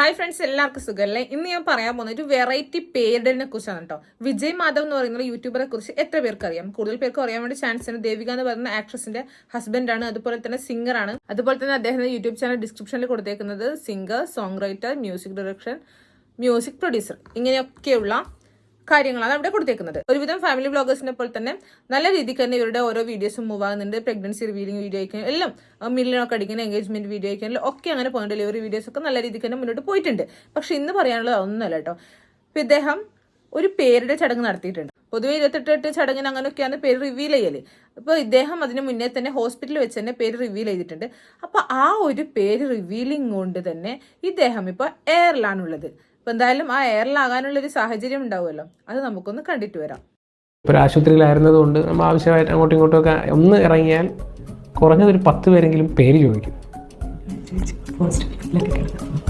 Hi friends എല്ലാവർക്കും സുഖമല്ലേ ഇന്ന് ഞാൻ പറയാൻ പോകുന്ന ഒരു വെറൈറ്റി പേരിടലിനെ കുറിച്ചാണ് കേട്ടോ വിജയ് മാധവ് എന്ന് പറയുന്ന യൂട്യൂബറെ കുറിച്ച് എത്ര പേർക്ക് അറിയാം? കൂടുതൽ പേർക്ക് അറിയാൻ വേണ്ടി ചാൻസ് ഉണ്ട് ദേവിക എന്ന് പറയുന്ന ആക്ട്രസിന്റെ ഹസ്ബൻഡാണ് അതുപോലെ തന്നെ സിംഗർ ആണ്. അതുപോലെ തന്നെ അദ്ദേഹത്തിന്റെ യൂട്യൂബ് ചാനൽ ഡിസ്ക്രിപ്ഷനിൽ കൊടുത്തേക്കുന്നത് singer song writer music direction music producer ഇങ്ങനെയൊക്കെയുള്ള കാര്യങ്ങളാണ് അവിടെ കൊടുത്തേക്കുന്നത്. ഒരുവിധം ഫാമിലി ബ്ലോഗേഴ്സിനെ പോലെ തന്നെ നല്ല രീതിക്ക് തന്നെ ഇവരുടെ ഓരോ വീഡിയോസും മൂവ് ആകുന്നുണ്ട്. പ്രഗ്നൻസി റിവീലിംഗ് വീഡിയോ അയക്കാൻ എല്ലാം മില്ലിനൊക്കെ അടിക്കുന്ന എൻഗേജ്മെന്റ് വീഡിയോ അയക്കാനും ഒക്കെ അങ്ങനെ പോകുന്ന ഡെലിവറി വീഡിയോസ് ഒക്കെ നല്ല രീതിക്ക് തന്നെ മുന്നോട്ട് പോയിട്ടുണ്ട്. പക്ഷെ ഇന്ന് പറയാനുള്ളത് ഒന്നുമല്ല കേട്ടോ. ഇപ്പൊ ഇദ്ദേഹം ഒരു പേരുടെ ചടങ്ങ് നടത്തിയിട്ടുണ്ട്. പൊതുവെ ഇരുപത്തെട്ട് ചടങ്ങിന് അങ്ങനെയൊക്കെയാണ് പേര് റിവീൽ ചെയ്യൽ. അപ്പോൾ ഇദ്ദേഹം അതിന് മുന്നേ തന്നെ ഹോസ്പിറ്റലിൽ വെച്ച് തന്നെ പേര് റിവീൽ ചെയ്തിട്ടുണ്ട്. അപ്പോൾ ആ ഒരു പേര് റിവീലിംഗ് കൊണ്ട് തന്നെ ഇദ്ദേഹം ഇപ്പോൾ എയറിലാണുള്ളത് അപ്പോൾ എന്തായാലും ആ എയറിലാകാനുള്ള ഒരു സാഹചര്യം ഉണ്ടാവുമല്ലോ. അത് നമുക്കൊന്ന് കണ്ടിട്ട് വരാം. ഇപ്പോൾ ആശുപത്രിയിലായിരുന്നതുകൊണ്ട് ആശുപത്രിയിലായിരുന്നത് കൊണ്ട് നമ്മൾ ആവശ്യമായിട്ട് അങ്ങോട്ടും ഇങ്ങോട്ടും ഒക്കെ ഒന്ന് ഇറങ്ങിയാൽ കുറഞ്ഞത് ഒരു പത്ത് പേരെങ്കിലും പേര് ചോദിക്കും.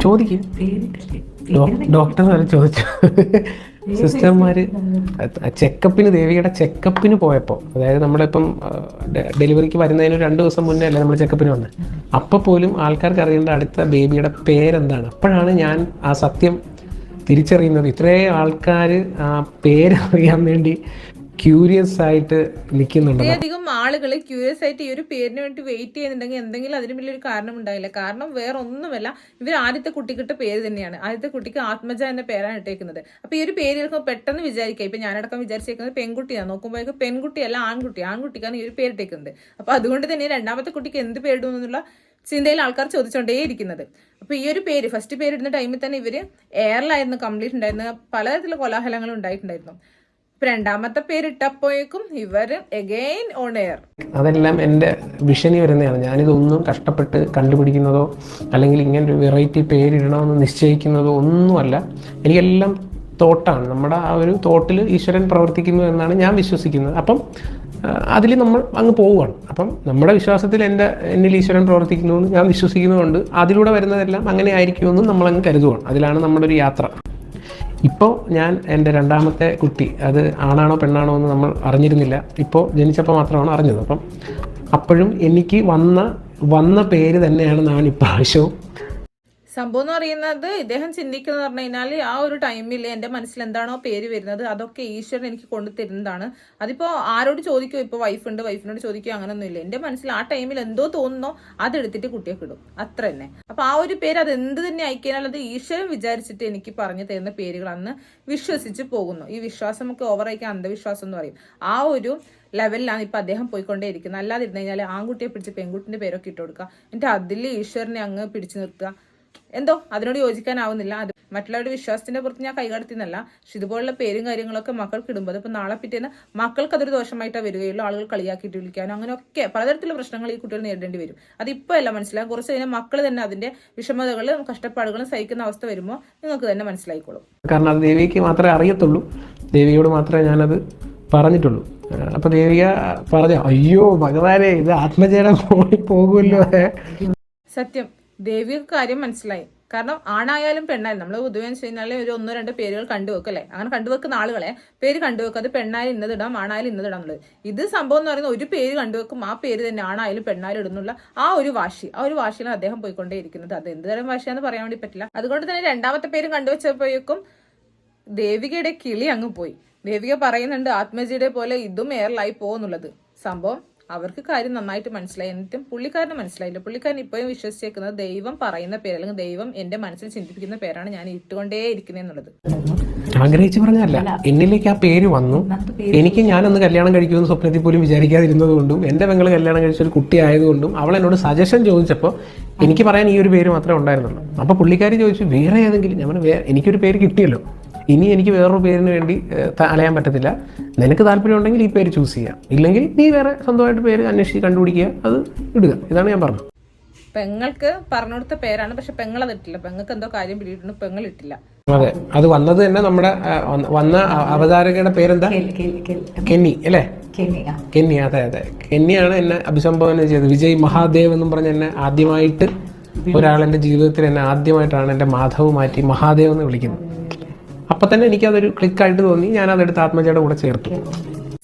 ചോദിക്കും. ഡോക്ടർ വരെ ചോദിച്ചു. സിസ്റ്റർമാർ ചെക്കപ്പിന് ദേവിയുടെ ചെക്കപ്പിന് പോയപ്പോൾ അതായത് നമ്മളിപ്പം ഡെലിവറിക്ക് വരുന്നതിന് രണ്ട് ദിവസം മുന്നേ അല്ലേ നമ്മൾ ചെക്കപ്പിന് വന്നത് അപ്പോൾ പോലും ആൾക്കാർക്ക് അറിയേണ്ട അടുത്ത ബേബിയുടെ പേരെന്താണ്? അപ്പോഴാണ് ഞാൻ ആ സത്യം തിരിച്ചറിയുന്നത്. ഇത്രേ ആൾക്കാർ ആ പേരറിയാൻ വേണ്ടി ക്യൂരിയസ് ആയിട്ട് നിൽക്കുന്നുണ്ട്. അധികം ആളുകൾ ക്യൂരിയസ് ആയിട്ട് ഈ ഒരു പേരിന് വേണ്ടി വെയിറ്റ് ചെയ്യുന്നുണ്ടെങ്കിൽ എന്തെങ്കിലും അതിന് വലിയൊരു കാരണം ഉണ്ടായില്ല കാരണം വേറെ ഒന്നുമല്ല ഇവർ ആദ്യത്തെ കുട്ടിക്കിട്ട പേര് തന്നെയാണ്. ആദ്യത്തെ കുട്ടിക്ക് ആത്മജ എന്ന പേരാണ് ഇട്ടേക്കുന്നത്. അപ്പൊ ഈ ഒരു പേര് കേൾക്കുമ്പോൾ പെട്ടെന്ന് വിചാരിക്കുക ഇപ്പൊ ഞാനടക്കം വിചാരിച്ചേക്കുന്നത് പെൺകുട്ടിയാണ്. നോക്കുമ്പോഴേക്കും പെൺകുട്ടിയല്ല ആൺകുട്ടി. ആൺകുട്ടിക്കാണ് ഈ ഒരു പേര് ഇട്ടേക്കുന്നത്. അപ്പൊ അതുകൊണ്ട് തന്നെ രണ്ടാമത്തെ കുട്ടിക്ക് എന്ത് പേരിടും എന്നുള്ള ചിന്തയിൽ ആൾക്കാർ ചോദിച്ചുകൊണ്ടേയിരിക്കുന്നത് അപ്പൊ ഈ ഒരു പേര് ഫസ്റ്റ് പേരിടുന്ന ടൈമിൽ തന്നെ ഇവർ എയറിലായിരുന്നു കംപ്ലീറ്റ് ഉണ്ടായിരുന്നത് പലതരത്തിലുള്ള കോലാഹലങ്ങളും ഉണ്ടായിട്ടുണ്ടായിരുന്നു. രണ്ടാമത്തെ പേരിട്ടപ്പോഴേക്കും ഇവർ എഗെയിൻ ഓൺ എയർ അതെല്ലാം എന്റെ വിഷനി വരുന്നതാണ്. ഞാനിതൊന്നും കഷ്ടപ്പെട്ട് കണ്ടുപിടിക്കുന്നതോ അല്ലെങ്കിൽ ഇങ്ങനെ ഒരു വെറൈറ്റി പേരിടണമെന്ന് നിശ്ചയിക്കുന്നതോ ഒന്നുമല്ല. എനിക്കെല്ലാം തോട്ടാണ്. നമ്മുടെ ആ ഒരു തോട്ടിൽ ഈശ്വരൻ പ്രവർത്തിക്കുന്നു എന്നാണ് ഞാൻ വിശ്വസിക്കുന്നത്. അപ്പം അതിൽ നമ്മൾ അങ്ങ് പോവുകയാണ്. അപ്പം നമ്മുടെ വിശ്വാസത്തിൽ എന്റെ എന്നിൽ ഈശ്വരൻ പ്രവർത്തിക്കുന്നു ഞാൻ വിശ്വസിക്കുന്നതുകൊണ്ട് അതിലൂടെ വരുന്നതെല്ലാം അങ്ങനെ ആയിരിക്കുമെന്നും നമ്മളങ്ങ് കരുതുകയാണ് അതിലാണ് നമ്മുടെ ഒരു യാത്ര. ഇപ്പോൾ ഞാൻ എന്റെ രണ്ടാമത്തെ കുട്ടി അത് ആണാണോ പെണ്ണാണോ എന്ന് നമ്മൾ അറിഞ്ഞിരുന്നില്ല. ഇപ്പോൾ ജനിച്ചപ്പോൾ മാത്രമാണ് അറിഞ്ഞത്. അപ്പം അപ്പോഴും എനിക്ക് വന്ന വന്ന പേര് തന്നെയാണ് ഞാൻ ഇപ്രാവശ്യവും സംഭവം എന്ന് പറയുന്നത് ഇദ്ദേഹം ചിന്തിക്കുന്നത് പറഞ്ഞു കഴിഞ്ഞാൽ ആ ഒരു ടൈമിൽ എന്റെ മനസ്സിൽ എന്താണോ പേര് വരുന്നത് അതൊക്കെ ഈശ്വരൻ എനിക്ക് കൊണ്ടു തരുന്നതാണ്. അതിപ്പോ ആരോട് ചോദിക്കോ ഇപ്പോൾ വൈഫുണ്ട് വൈഫിനോട് ചോദിക്കോ അങ്ങനൊന്നും ഇല്ല എന്റെ മനസ്സിൽ ആ ടൈമിൽ എന്തോ തോന്നുന്നോ അതെടുത്തിട്ട് കുട്ടിയെ കിടും അത്ര തന്നെ. അപ്പൊ ആ ഒരു പേര് അത് എന്ത് തന്നെ അയക്കാനാൽ അത് ഈശ്വരൻ വിചാരിച്ചിട്ട് എനിക്ക് പറഞ്ഞു തരുന്ന പേരുകളാണ് വിശ്വസിച്ച് പോകുന്നു. ഈ വിശ്വാസം വിശ്വാസമൊക്കെ ഓവറായിക്കാൻ അന്ധവിശ്വാസം എന്ന് പറയും. ആ ഒരു ലെവലിലാണ് ഇപ്പൊ അദ്ദേഹം പോയിക്കൊണ്ടേയിരിക്കുന്നത്. അല്ലാതെ അല്ലാതിരുന്നു കഴിഞ്ഞാൽ ആൺകുട്ടിയെ പിടിച്ച് പെൺകുട്ടിന്റെ പേരൊക്കെ ഇട്ട് കൊടുക്കുക എന്നിട്ട് അതിൽ ഈശ്വരനെ അങ്ങ് പിടിച്ചു നിർത്തുക. എന്തോ? അതിനോട് യോജിക്കാനാവുന്നില്ല. അത് മറ്റുള്ളവരുടെ വിശ്വാസത്തിന്റെ പുറത്ത് ഞാൻ കൈകടത്തിന്നല്ല പക്ഷെ ഇതുപോലുള്ള പേരും കാര്യങ്ങളൊക്കെ മക്കൾക്ക് ഇടുമ്പോൾ അതിപ്പോൾ നാളെ പിറ്റേന്ന് മക്കൾക്ക് അതൊരു ദോഷമായിട്ടാണ് വരികയുള്ളൂ ആളുകൾ കളിയാക്കിയിട്ട് വിളിക്കാനോ അങ്ങനെയൊക്കെ പലതരത്തിലുള്ള പ്രശ്നങ്ങൾ ഈ കുട്ടികൾ നേരിടേണ്ടി വരും. അതിപ്പോൾ അല്ല മനസ്സിലാകും കുറച്ച് കഴിഞ്ഞാൽ മക്കൾ തന്നെ അതിന്റെ വിഷമതകളും കഷ്ടപ്പാടുകളും സഹിക്കുന്ന അവസ്ഥ വരുമ്പോൾ നിങ്ങൾക്ക് തന്നെ മനസ്സിലായിക്കോളും. കാരണം അത് ദേവിക്ക് മാത്രമേ അറിയത്തുള്ളൂ. ദേവിയോട് മാത്രമേ ഞാനത് പറഞ്ഞിട്ടുള്ളൂ. അപ്പൊ ദേവിക പറഞ്ഞ അയ്യോ ഭഗവാനെ ഇത് ആത്മജയുടെ ഫോണിൽ പോകുമല്ലോ. സത്യം. ദേവിക കാര്യം മനസ്സിലായി. കാരണം ആണായാലും പെണ്ണായാലും നമ്മൾ പൊതുവെ വെച്ച് കഴിഞ്ഞാൽ ഒരു ഒന്നോ രണ്ടോ പേരുകൾ കണ്ടുവെക്കും അല്ലേ? അങ്ങനെ കണ്ടുവെക്കുന്ന ആളുകളെ പേര് കണ്ടുവെക്കും അത് പെണ്ണായാലും ഇന്നതിടാം ആണായാലും ഇന്നതിടാം എന്നുള്ളത്. ഇത് സംഭവം എന്ന് പറയുന്നത് ഒരു പേര് കണ്ടുവെക്കും ആ പേര് തന്നെ ആണായാലും പെണ്ണായാലും ഇടുന്നുള്ള ആ ഒരു വാശി ആ ഒരു വാശിയിലാണ് അദ്ദേഹം പോയിക്കൊണ്ടേയിരിക്കുന്നത്. അത് എന്ത് തരം വാശിയാന്ന് പറയാൻ വേണ്ടി പറ്റില്ല. അതുകൊണ്ട് തന്നെ രണ്ടാമത്തെ പേര് കണ്ടുവച്ചപ്പോഴേക്കും ദേവികയുടെ കിളി അങ്ങ് പോയി. ദേവിക പറയുന്നുണ്ട് ആത്മജിയുടെ പോലെ ഇതും എയറിലായി പോകുന്നുള്ളത് സംഭവം അവർക്ക് കാര്യം നന്നായിട്ട് മനസ്സിലായി. എന്നിട്ടും പുള്ളിക്കാരന് മനസ്സിലായില്ല. പുള്ളിക്കാരൻ ഇപ്പോഴും വിശ്വസിച്ചേക്കുന്നത് ദൈവം പറയുന്ന പേര് അല്ലെങ്കിൽ ദൈവം എന്റെ മനസ്സിൽ ചിന്തിപ്പിക്കുന്ന പേരാണ് ഞാൻ ഇട്ടുകൊണ്ടേ ഇരിക്കുന്നത് എന്നുള്ളത് ആഗ്രഹിച്ചു പറഞ്ഞല്ല എന്നിലേക്ക് ആ പേര് വന്നു. എനിക്ക് ഞാനൊന്ന് കല്യാണം കഴിക്കുമെന്ന് സ്വപ്നത്തിൽ പോലും വിചാരിക്കാതിരുന്നത് കൊണ്ടും എന്റെ പെങ്ങൾ കല്യാണം കഴിച്ച ഒരു കുട്ടി ആയതുകൊണ്ടും അവൾ എന്നോട് സജഷൻ ചോദിച്ചപ്പോൾ എനിക്ക് പറയാൻ ഈ ഒരു പേര് മാത്രമേ ഉണ്ടായിരുന്നുള്ളൂ. അപ്പോൾ പുള്ളിക്കാരി ചോദിച്ചു വേറെ ഏതെങ്കിലും? ഞാൻ എനിക്കൊരു പേര് കിട്ടിയല്ലോ. ഇനി എനിക്ക് വേറൊരു പേരിന് വേണ്ടി അലയാൻ പറ്റത്തില്ല. നിനക്ക് താല്പര്യം ഉണ്ടെങ്കിൽ ഈ പേര് ചൂസ് ചെയ്യാം. ഇല്ലെങ്കിൽ നീ വേറെ സ്വന്തമായിട്ട് പേര് അന്വേഷിച്ച് കണ്ടുപിടിക്കുക അത് ഇടുക. ഇതാണ് ഞാൻ പറഞ്ഞത്. പെങ്ങൾക്ക് പറഞ്ഞു കൊടുത്ത പേരാണ് പക്ഷെ പെങ്ങൾ അത് ഇട്ടില്ല. പെങ്ങൾക്ക് എന്തോ കാര്യം പിടിയിട്ടുണ്ട് പെങ്ങൾ ഇട്ടില്ല. അതെ. അത് വന്നത് തന്നെ നമ്മുടെ വന്ന- വന്ന അവതാരകയുടെ പേരെന്താ? കെന്നി അല്ലേ? കെന്നി അതെ അതെ. കെന്നിയാണ് എന്നെ അഭിസംബോധന ചെയ്തത്. വിജയ് മഹാദേവ് എന്നും പറഞ്ഞ് എന്നെ ആദ്യമായിട്ട് ഒരാൾ എന്റെ ജീവിതത്തിൽ എന്നെ ആദ്യമായിട്ടാണ് എന്റെ മാധവ് മാറ്റി മഹാദേവ് എന്ന് വിളിക്കുന്നത്. അപ്പം തന്നെ എനിക്ക് എനിക്കതൊരു ക്ലിക്കായിട്ട് തോന്നി. ഞാൻ അതെടുത്ത് ആത്മജയുടെ കൂടെ ചേർത്തു.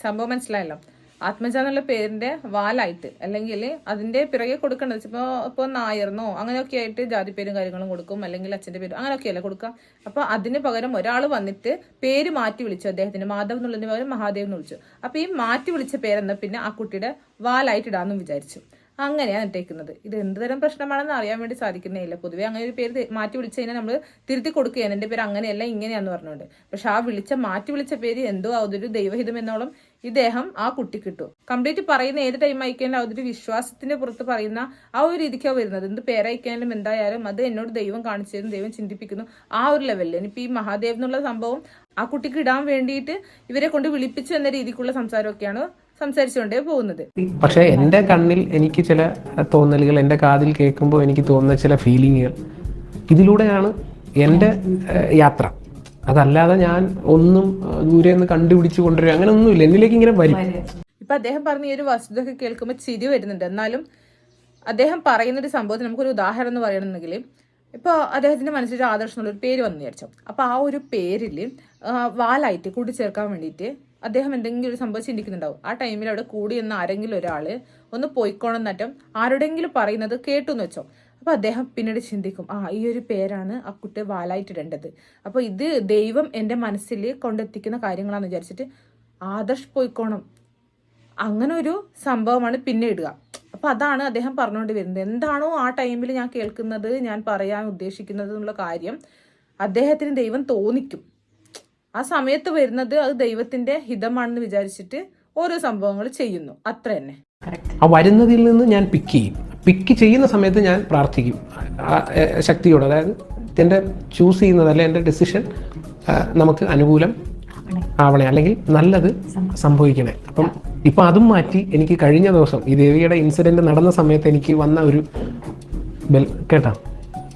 സംഭവം മനസ്സിലായല്ലോ. ആത്മജ എന്നുള്ള പേരിന്റെ വാലായിട്ട് അല്ലെങ്കിൽ അതിന്റെ പിറകെ കൊടുക്കേണ്ടത് ഇപ്പോൾ ഇപ്പോൾ നായർന്നോ അങ്ങനെയൊക്കെ ആയിട്ട് ജാതി പേരും കാര്യങ്ങളും കൊടുക്കും. അല്ലെങ്കിൽ അച്ഛന്റെ പേരും അങ്ങനെയൊക്കെയല്ലേ കൊടുക്കുക. അപ്പൊ അതിന് പകരം ഒരാൾ വന്നിട്ട് പേര് മാറ്റി വിളിച്ചു അദ്ദേഹത്തിന്. മാധവ് എന്നുള്ളതിന് പകരം മഹാദേവ് എന്ന് വിളിച്ചു. അപ്പൊ ഈ മാറ്റി വിളിച്ച പേരെന്ന പിന്നെ ആ കുട്ടിയുടെ വാലായിട്ട് ഇടാമെന്നും വിചാരിച്ചു. അങ്ങനെയാണ് ഇട്ടേക്കുന്നത്. ഇത് എന്ത് തരം പ്രശ്നമാണെന്ന് അറിയാൻ വേണ്ടി സാധിക്കുന്നേ ഇല്ല പൊതുവെ അങ്ങനെ ഒരു പേര് മാറ്റി വിളിച്ചു കഴിഞ്ഞാൽ നമ്മൾ തിരുത്തി കൊടുക്കുകയാണ്. എന്റെ പേര് അങ്ങനെയല്ല ഇങ്ങനെയാന്ന് പറഞ്ഞുകൊണ്ട്. പക്ഷെ ആ വിളിച്ച മാറ്റി വിളിച്ച പേര് എന്തോ അതൊരു ദൈവഹിതം എന്നോളം ഇദ്ദേഹം ആ കുട്ടി കിട്ടും. കംപ്ലീറ്റ് പറയുന്ന ഏത് ടൈം അയക്കാനും അതൊരു വിശ്വാസത്തിന്റെ പുറത്ത് പറയുന്ന ആ ഒരു രീതിക്കാണ് വരുന്നത്. എന്ത് പേരയക്കാനും എന്തായാലും അത് എന്നോട് ദൈവം കാണിച്ചു ദൈവം ചിന്തിപ്പിക്കുന്നു. ആ ഒരു ലെവലിൽ ഇനിയിപ്പോൾ ഈ മഹാദേവ് എന്നുള്ള സംഭവം ആ കുട്ടിക്ക് ഇടാൻ വേണ്ടിയിട്ട് ഇവരെ കൊണ്ട് വിളിപ്പിച്ചു എന്ന രീതിക്കുള്ള സംസാരമൊക്കെയാണ് സംസാരിച്ചുകൊണ്ടേ പോകുന്നത്. പക്ഷെ എന്റെ കണ്ണിൽ എനിക്ക് ചില തോന്നലുകൾ എന്റെ കാതിൽ കേൾക്കുമ്പോൾ എനിക്ക് തോന്നുന്ന ചില ഫീലിങ്ങുകൾ. ഇതിലൂടെയാണ് എന്റെ യാത്ര. അതല്ലാതെ ഞാൻ ഒന്നും ദൂരെ നിന്ന് കണ്ടുപിടിച്ച് കൊണ്ടുവരും അങ്ങനെ ഒന്നുമില്ല. എന്നിലേക്ക് ഇങ്ങനെ വരും. ഇപ്പൊ അദ്ദേഹം പറഞ്ഞ ഈ ഒരു വസ്തുതയൊക്കെ കേൾക്കുമ്പോൾ ചിരി വരുന്നുണ്ട്. എന്നാലും അദ്ദേഹം പറയുന്ന ഒരു സംഭവത്തിന് നമുക്കൊരു ഉദാഹരണം എന്ന് പറയണമെങ്കിൽ ഇപ്പോൾ അദ്ദേഹത്തിന്റെ മനസ്സിൽ ഒരു ആദർശം എന്നുള്ള ഒരു പേര് വന്നു വിചാരിച്ചു. അപ്പോൾ ആ ഒരു പേരിൽ വാലായിട്ട് കൂട്ടിച്ചേർക്കാൻ വേണ്ടിയിട്ട് അദ്ദേഹം എന്തെങ്കിലും ഒരു സംഭവം ചിന്തിക്കുന്നുണ്ടാവും. ആ ടൈമിൽ അവിടെ കൂടി എന്ന ആരെങ്കിലും ഒരാൾ ഒന്ന് പോയിക്കോണം എന്നറ്റം ആരുടെങ്കിലും പറയുന്നത് കേട്ടു എന്ന് വെച്ചോ. അപ്പോൾ അദ്ദേഹം പിന്നീട് ചിന്തിക്കും ആ ഈ ഒരു പേരാണ് ആ കുട്ടി വാലായിട്ടിടേണ്ടത് അപ്പോൾ ഇത് ദൈവം എന്റെ മനസ്സിൽ കൊണ്ടെത്തിക്കുന്ന കാര്യങ്ങളാണെന്ന് വിചാരിച്ചിട്ട് ആദർശ് പോയിക്കോണം. അങ്ങനെ ഒരു സംഭവമാണ് പിന്നെ ഇടുക. അപ്പൊ അതാണ് അദ്ദേഹം പറഞ്ഞുകൊണ്ട് വരുന്നത്. എന്താണോ ആ ടൈമിൽ ഞാൻ കേൾക്കുന്നത് ഞാൻ പറയാൻ ഉദ്ദേശിക്കുന്നത് എന്നുള്ള കാര്യം അദ്ദേഹത്തിന് ദൈവം തോന്നിക്കും. ആ സമയത്ത് വരുന്നത് അത് ദൈവത്തിന്റെ ഹിതമാണെന്ന് വിചാരിച്ചിട്ട് ഓരോ സംഭവങ്ങൾ ചെയ്യുന്നു. അത്ര തന്നെ. ആ വരുന്നതിൽ നിന്ന് ഞാൻ പിക്ക് ചെയ്യും. പിക്ക് ചെയ്യുന്ന സമയത്ത് ഞാൻ പ്രാർത്ഥിക്കും. ശക്തിയോട് അതായത് എന്റെ ചൂസ് ചെയ്യുന്നത് അല്ലെ എന്റെ ഡെസിഷൻ നമുക്ക് അനുകൂലം ആവണേ. അല്ലെങ്കിൽ നല്ലത് സംഭവിക്കണേ. അപ്പം ഇപ്പം അതും മാറ്റി എനിക്ക് കഴിഞ്ഞ ദിവസം ഈ ദേവിയുടെ ഇൻസിഡന്റ് നടന്ന സമയത്ത് എനിക്ക് വന്ന ഒരു ബെൽ കേട്ടാ?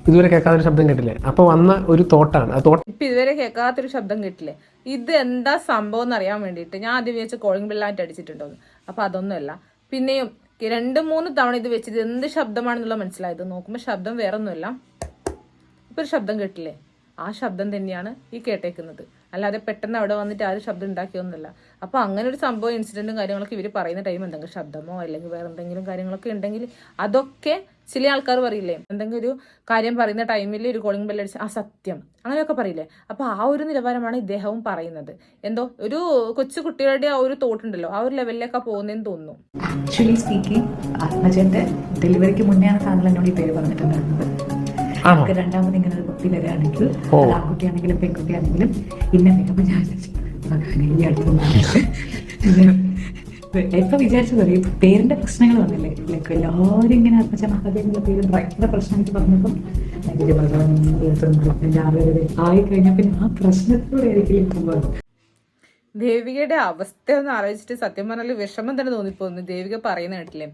ഇതുവരെ കേൾക്കാത്തൊരു ശബ്ദം കേട്ടില്ലേ? അപ്പൊ വന്ന ഒരു തോട്ടാണ്. ആ തോട്ട് ഇപ്പൊ ഇതുവരെ കേൾക്കാത്തൊരു ശബ്ദം കേട്ടില്ലേ? ഇത് എന്താ സംഭവം എന്ന് അറിയാൻ വേണ്ടിയിട്ട് ഞാൻ ആദ്യം വിചാരിച്ച കോളിംഗ് ബെല്ലായിട്ട് അടിച്ചിട്ടുണ്ടോന്ന്. അപ്പൊ അതൊന്നുമല്ല. പിന്നെയും രണ്ട് മൂന്ന് തവണ ഇത് വെച്ചത് എന്ത് ശബ്ദമാണെന്നുള്ള മനസ്സിലായത്? നോക്കുമ്പോൾ ശബ്ദം വേറെ ഒന്നുമല്ല ഇപ്പൊ ഒരു ശബ്ദം കേട്ടില്ലേ? ആ ശബ്ദം തന്നെയാണ് ഈ കേട്ടേക്കുന്നത്. അല്ലാതെ പെട്ടെന്ന് അവിടെ വന്നിട്ട് ആരും ശബ്ദം ഉണ്ടാക്കിയൊന്നുമില്ല. അപ്പൊ അങ്ങനെ ഒരു സംഭവം ഇൻസിഡന്റും കാര്യങ്ങളൊക്കെ ഇവർ പറയുന്ന ടൈം എന്തെങ്കിലും ശബ്ദമോ അല്ലെങ്കിൽ വേറെ എന്തെങ്കിലും കാര്യങ്ങളൊക്കെ ഉണ്ടെങ്കിൽ അതൊക്കെ ചില ആൾക്കാർ പറയില്ലേ എന്തെങ്കിലും ഒരു കാര്യം പറയുന്ന ടൈമിൽ ഒരു കോളിംഗ് ബെല്ലടിച്ച് ആ സത്യം. അങ്ങനെയൊക്കെ പറയില്ലേ? അപ്പൊ ആ ഒരു നിലവാരമാണ് ഇദ്ദേഹവും പറയുന്നത്. എന്തോ ഒരു കൊച്ചു കുട്ടികളുടെ ആ ഒരു തോട്ടുണ്ടല്ലോ ആ ഒരു ലെവലിലൊക്കെ പോകുന്നതെന്ന് തോന്നുന്നു. ആക്ച്വലി സ്പീക്കിംഗ് ആത്മജന്റെ ഡെലിവറിക്ക് മുന്നെയാണ് താങ്കൾ എന്നോട് ഈ പേര് പറഞ്ഞിട്ടുണ്ടായിരുന്നത്. നമുക്ക് രണ്ടാമത് ഇങ്ങനെ ഒരു കുട്ടി വരികയാണെങ്കിൽ. ആണെങ്കിലും ആൺകുട്ടിയാണെങ്കിലും പെൺകുട്ടിയാണെങ്കിലും ഇന്ന മികവ് ഞാൻ ഈ അടുത്ത് എപ്പൊ വിചാരിച്ചത് ഈ പേരിന്റെ പ്രശ്നങ്ങൾ വന്നില്ലേ? ലൈക്ക് എല്ലാവരും ഇങ്ങനെ ആത്മജ മഹാദേവിന്റെ പേര് ഭയങ്കര പ്രശ്നമായിട്ട് പറഞ്ഞപ്പം ആയി ആ ദേവികയുടെ അവസ്ഥ ഒന്ന് ആലോചിച്ചിട്ട് സത്യം പറഞ്ഞാൽ വിഷമം തന്നെ തോന്നിപ്പോകുന്നു. ദേവിക പറയുന്ന കേട്ടില്ലേ?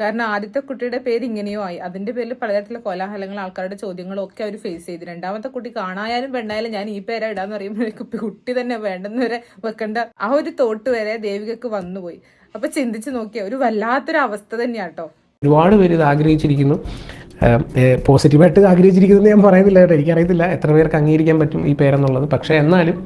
കാരണം ആദ്യത്തെ കുട്ടിയുടെ പേര് ഇങ്ങനെയോ ആയി. അതിന്റെ പേരിൽ പലതരത്തിലുള്ള കോലാഹലങ്ങൾ ആൾക്കാരുടെ ചോദ്യങ്ങളും ഒക്കെ അവർ ഫേസ് ചെയ്തു. രണ്ടാമത്തെ കുട്ടി കാണായാലും പെണ്ണായാലും ഞാൻ ഈ പേരാ ഇടാന്ന് പറയുമ്പോഴേക്കും കുട്ടി തന്നെ വേണ്ടെന്ന് വരെ വെക്കേണ്ട ആ ഒരു തോട്ട് വരെ ദേവികക്ക് വന്നുപോയി. അപ്പൊ ചിന്തിച്ചു നോക്കിയ ഒരു വല്ലാത്തൊരു അവസ്ഥ തന്നെയാട്ടോ. ഒരുപാട് പേര് ഇത് ആഗ്രഹിച്ചിരിക്കുന്നു. പോസിറ്റീവായിട്ട് ആഗ്രഹിച്ചിരിക്കുന്നത് ഞാൻ പറയുന്നില്ല കേട്ടോ. എനിക്കറിയത്തില്ല എത്ര പേർക്ക് അംഗീകരിക്കാൻ പറ്റും ഈ പേരെന്നുള്ളത്. പക്ഷേ എന്നാലും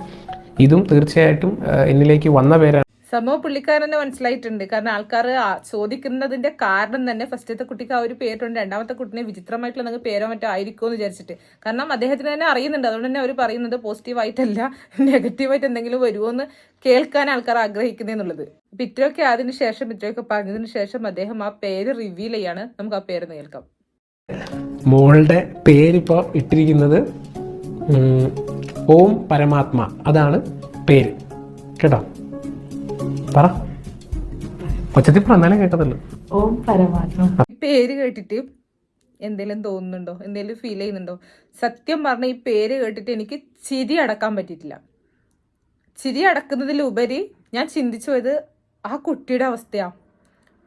ഇതും തീർച്ചയായിട്ടും എന്നിലേക്ക് വന്ന പേരാണ്. സംഭവം പുള്ളിക്കാരനെ മനസ്സിലായിട്ടുണ്ട്. കാരണം ആൾക്കാർ ചോദിക്കുന്നതിന്റെ കാരണം തന്നെ ഫസ്റ്റത്തെ കുട്ടിക്ക് ആ ഒരു പേരുണ്ട്. രണ്ടാമത്തെ കുട്ടിനെ വിചിത്രമായിട്ടുള്ള നിങ്ങൾക്ക് പേരോ മറ്റോ ആയിരിക്കുമോ എന്ന് വിചാരിച്ചിട്ട്. കാരണം അദ്ദേഹത്തിന് തന്നെ അറിയുന്നുണ്ട്. അതുകൊണ്ട് തന്നെ അവർ പറയുന്നത് പോസിറ്റീവായിട്ടല്ല നെഗറ്റീവായിട്ട് എന്തെങ്കിലും വരുമോ എന്ന് കേൾക്കാൻ ആൾക്കാർ ആഗ്രഹിക്കുന്നതെന്നുള്ളത് ഇത്രയൊക്കെ അതിന് ശേഷം ഇത്രയൊക്കെ പറഞ്ഞതിന് ശേഷം അദ്ദേഹം ആ പേര് റിവീൽ ചെയ്യാണ്. നമുക്ക് ആ പേര് കേൾക്കാം. മോളുടെ പേരിപ്പോൾ ഇട്ടിരിക്കുന്നത് ഓം പരമാത്മ. അതാണ് പേര്. കേട്ടോ? പറ. ഒച്ചത്തിൽ പറഞ്ഞാലേ കേട്ടതല്ലോ ഓം പരമാത്മ. ഈ പേര് കേട്ടിട്ട് എന്തെങ്കിലും തോന്നുന്നുണ്ടോ? എന്തെങ്കിലും ഫീൽ ചെയ്യുന്നുണ്ടോ? സത്യം പറഞ്ഞ ഈ പേര് കേട്ടിട്ട് എനിക്ക് ചിരി അടക്കാൻ പറ്റിയിട്ടില്ല. ചിരി അടക്കുന്നതിലുപരി ഞാൻ ചിന്തിച്ചു പോയത് ആ കുട്ടിയുടെ അവസ്ഥയാ.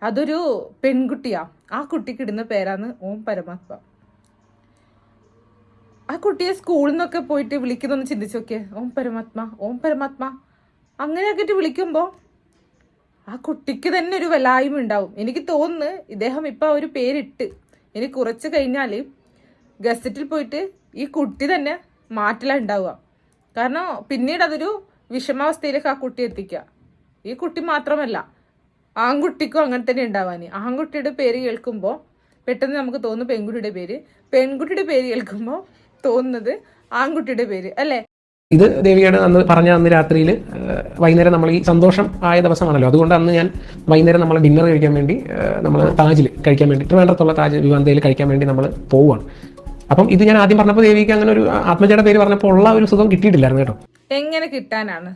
അതൊരു പെൺകുട്ടിയാ. ആ കുട്ടിക്ക് ഇടുന്ന പേരാണ് ഓം പരമാത്മ. ആ കുട്ടിയെ സ്കൂളിൽ നിന്നൊക്കെ പോയിട്ട് വിളിക്കുന്നൊന്ന് ചിന്തിച്ചു നോക്കിയേ. ഓം പരമാത്മ ഓം പരമാത്മ. അങ്ങനെയൊക്കെ വിളിക്കുമ്പോൾ ആ കുട്ടിക്ക് തന്നെ ഒരു വലായ്മ ഉണ്ടാവും. എനിക്ക് തോന്നുന്നു ഇദ്ദേഹം ഇപ്പൊ ഒരു പേരിട്ട് ഇനി കുറച്ച് കഴിഞ്ഞാൽ ഗസറ്റിൽ പോയിട്ട് ഈ കുട്ടി തന്നെ മാറ്റല ഉണ്ടാവുക. കാരണം പിന്നീട് അതൊരു വിഷമാവസ്ഥയിലേക്ക് ആ കുട്ടി എത്തിക്കുക. ഈ കുട്ടി മാത്രമല്ല ആൺകുട്ടിക്കും അങ്ങനെ തന്നെ ഉണ്ടാവാൻ ആൺകുട്ടിയുടെ പേര് കേൾക്കുമ്പോൾ പെട്ടെന്ന് നമുക്ക് തോന്നുന്നു പെൺകുട്ടിയുടെ പേര്. പെൺകുട്ടിയുടെ പേര് കേൾക്കുമ്പോൾ തോന്നുന്നത് ആൺകുട്ടിയുടെ പേര് അല്ലേ? ഇത് ദേവികയുടെ അന്ന് പറഞ്ഞ അന്ന് രാത്രിയിൽ വൈകുന്നേരം നമ്മൾ ഈ സന്തോഷം ആയ ദിവസമാണല്ലോ. അതുകൊണ്ട് അന്ന് ഞാൻ വൈകുന്നേരം നമ്മൾ ഡിന്നർ കഴിക്കാൻ വേണ്ടി നമ്മൾ താജിൽ കഴിക്കാൻ വേണ്ടി ട്രിവാൻഡ്രത്തുള്ള താജ് വിവാന്തയിൽ കഴിക്കാൻ വേണ്ടി നമ്മൾ പോവുകയാണ്. അപ്പം ഇത് ഞാൻ ആദ്യം പറഞ്ഞപ്പോൾ ദേവിക്ക് അങ്ങനെ ഒരു ആത്മജയുടെ പേര് പറഞ്ഞപ്പോൾ ഉള്ള ഒരു സുഖം കിട്ടിയിട്ടില്ലായിരുന്നു കേട്ടോ. എങ്ങനെ കിട്ടാനാണ്?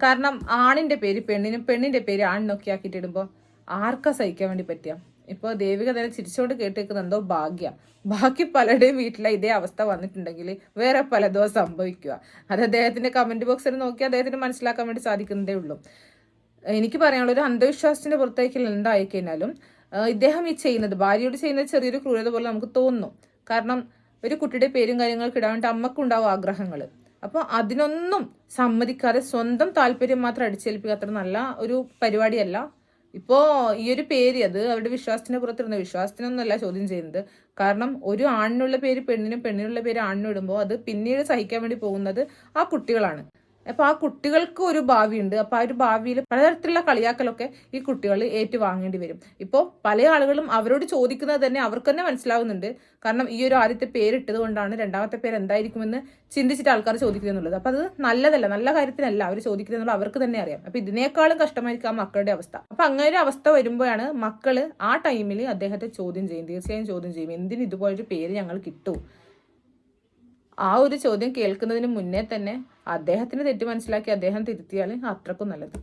കാരണം ആണിന്റെ പേര് പെണ്ണിനും പെണ്ണിന്റെ പേര് ആണിനൊക്കെ ആക്കിയിട്ടിടുമ്പോൾ ആർക്കാ സഹിക്കാൻ വേണ്ടി പറ്റിയ? ഇപ്പോൾ ദേവിക തന്നെ ചിരിച്ചോണ്ട് കേട്ടേക്കുന്നുണ്ടോ ഭാഗ്യ. ബാക്കി പലരുടെയും വീട്ടിലെ ഇതേ അവസ്ഥ വന്നിട്ടുണ്ടെങ്കിൽ വേറെ പലതോ സംഭവിക്കുക. അത് അദ്ദേഹത്തിന്റെ കമന്റ് ബോക്സിൽ നോക്കി അദ്ദേഹത്തിന് മനസ്സിലാക്കാൻ വേണ്ടി സാധിക്കുന്നതേ ഉള്ളൂ. എനിക്ക് പറയാനുള്ള ഒരു അന്ധവിശ്വാസത്തിന്റെ പുറത്തേക്ക് എന്തായി കഴിഞ്ഞാലും ഇദ്ദേഹം ഈ ചെയ്യുന്നത് ഭാര്യയോട് ചെയ്യുന്നത് ചെറിയൊരു ക്രൂരത പോലെ നമുക്ക് തോന്നുന്നു കാരണം ഒരു കുട്ടിയുടെ പേരും കാര്യങ്ങളൊക്കെ ഇടാൻ വേണ്ടി അമ്മക്കുണ്ടാവും ആഗ്രഹങ്ങൾ അപ്പോൾ അതിനൊന്നും സമ്മതിക്കാതെ സ്വന്തം താല്പര്യം മാത്രം അടിച്ചേൽപ്പിക്കുക നല്ല ഒരു പരിപാടിയല്ല. ഇപ്പോ ഈ ഒരു പേര് അത് അവരുടെ വിശ്വാസത്തിന് പുറത്തിരുന്ന. വിശ്വാസത്തിനൊന്നുമല്ല ചോദ്യം ചെയ്യുന്നത്. കാരണം ഒരു ആണിനുള്ള പേര് പെണ്ണിനും പെണ്ണിനുള്ള പേര് ആണിനും ഇടുമ്പോൾ അത് പിന്നീട് സഹിക്കാൻ വേണ്ടി പോകുന്നത് ആ കുട്ടികളാണ്. അപ്പൊ ആ കുട്ടികൾക്ക് ഒരു ഭാവിയുണ്ട്. അപ്പോൾ ആ ഒരു ഭാവിയിൽ പലതരത്തിലുള്ള കളിയാക്കലൊക്കെ ഈ കുട്ടികൾ ഏറ്റുവാങ്ങേണ്ടി വരും. ഇപ്പോൾ പല ആളുകളും അവരോട് ചോദിക്കുന്നത് തന്നെ അവർക്ക് തന്നെ മനസ്സിലാവുന്നുണ്ട്. കാരണം ഈ ഒരു ആദ്യത്തെ പേരിട്ടത് കൊണ്ടാണ് രണ്ടാമത്തെ പേര് എന്തായിരിക്കുമെന്ന് ചിന്തിച്ചിട്ട് ആൾക്കാർ ചോദിക്കുന്നുള്ളത് അപ്പോൾ അപ്പൊ അത് നല്ലതല്ല നല്ല കാര്യത്തിനല്ല അവർ ചോദിക്കുന്നത് അവർക്ക് തന്നെ അറിയാം. അപ്പോൾ ഇതിനേക്കാളും കഷ്ടമായിരിക്കും ആ മക്കളുടെ അവസ്ഥ. അപ്പോൾ അങ്ങനെ ഒരു അവസ്ഥ വരുമ്പോഴാണ് മക്കൾ ആ ടൈമിൽ അദ്ദേഹത്തെ ചോദ്യം ചെയ്യും തീർച്ചയായും ചോദ്യം ചെയ്യും. എന്തിന് ഇതുപോലൊരു പേര് ഞങ്ങൾ കിട്ടൂ? ആ ഒരു ചോദ്യം കേൾക്കുന്നതിന് മുന്നേ തന്നെ അദ്ദേഹത്തിന് തെറ്റ് മനസ്സിലാക്കി അദ്ദേഹം തിരുത്തിയാൽ അത്രക്കും നല്ലത്.